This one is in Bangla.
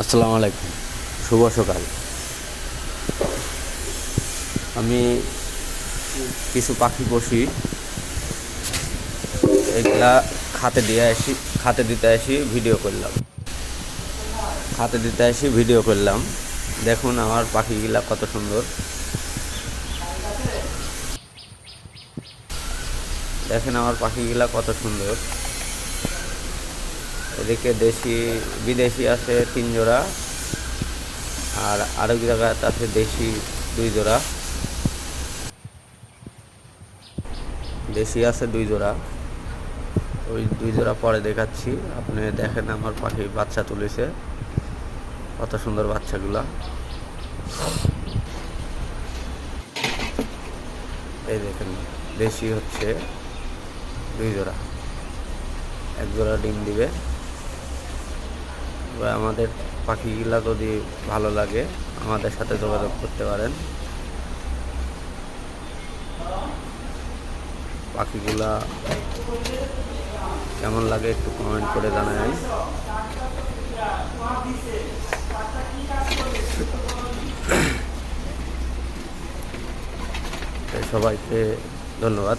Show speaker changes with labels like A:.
A: আসসালামু আলাইকুম। শুভ সকাল। আমি কিছু পাখি বসি এগুলা খাতে দিয়ে আসি, খাতে দিতে আসি, ভিডিও করলাম। খাতে দিতে আসি, ভিডিও করলাম। দেখুন আমার পাখিগুলা কত সুন্দর। দেখেন আমার পাখিগুলা কত সুন্দর। এদিকে দেশি, বিদেশি আছে তিন জোড়া। আর আরেক জায়গায় আছে দেশি দুই জোড়া। দেশি আছে দুই জোড়া। ওই দুই জোড়া পরে দেখাচ্ছি। আপনি দেখেন আমার পাখি বাচ্চা তুলেছে। কত সুন্দর বাচ্চাগুলা। এই দেখেন, দেশি হচ্ছে দুই জোড়া। এক জোড়া ডিম দিবে। এবার আমাদের পাখিগুলা যদি ভালো লাগে, আমাদের সাথে যোগাযোগ করতে পারেন। পাখিগুলা কেমন লাগে একটু কমেন্ট করে তো সবাইকে ধন্যবাদ।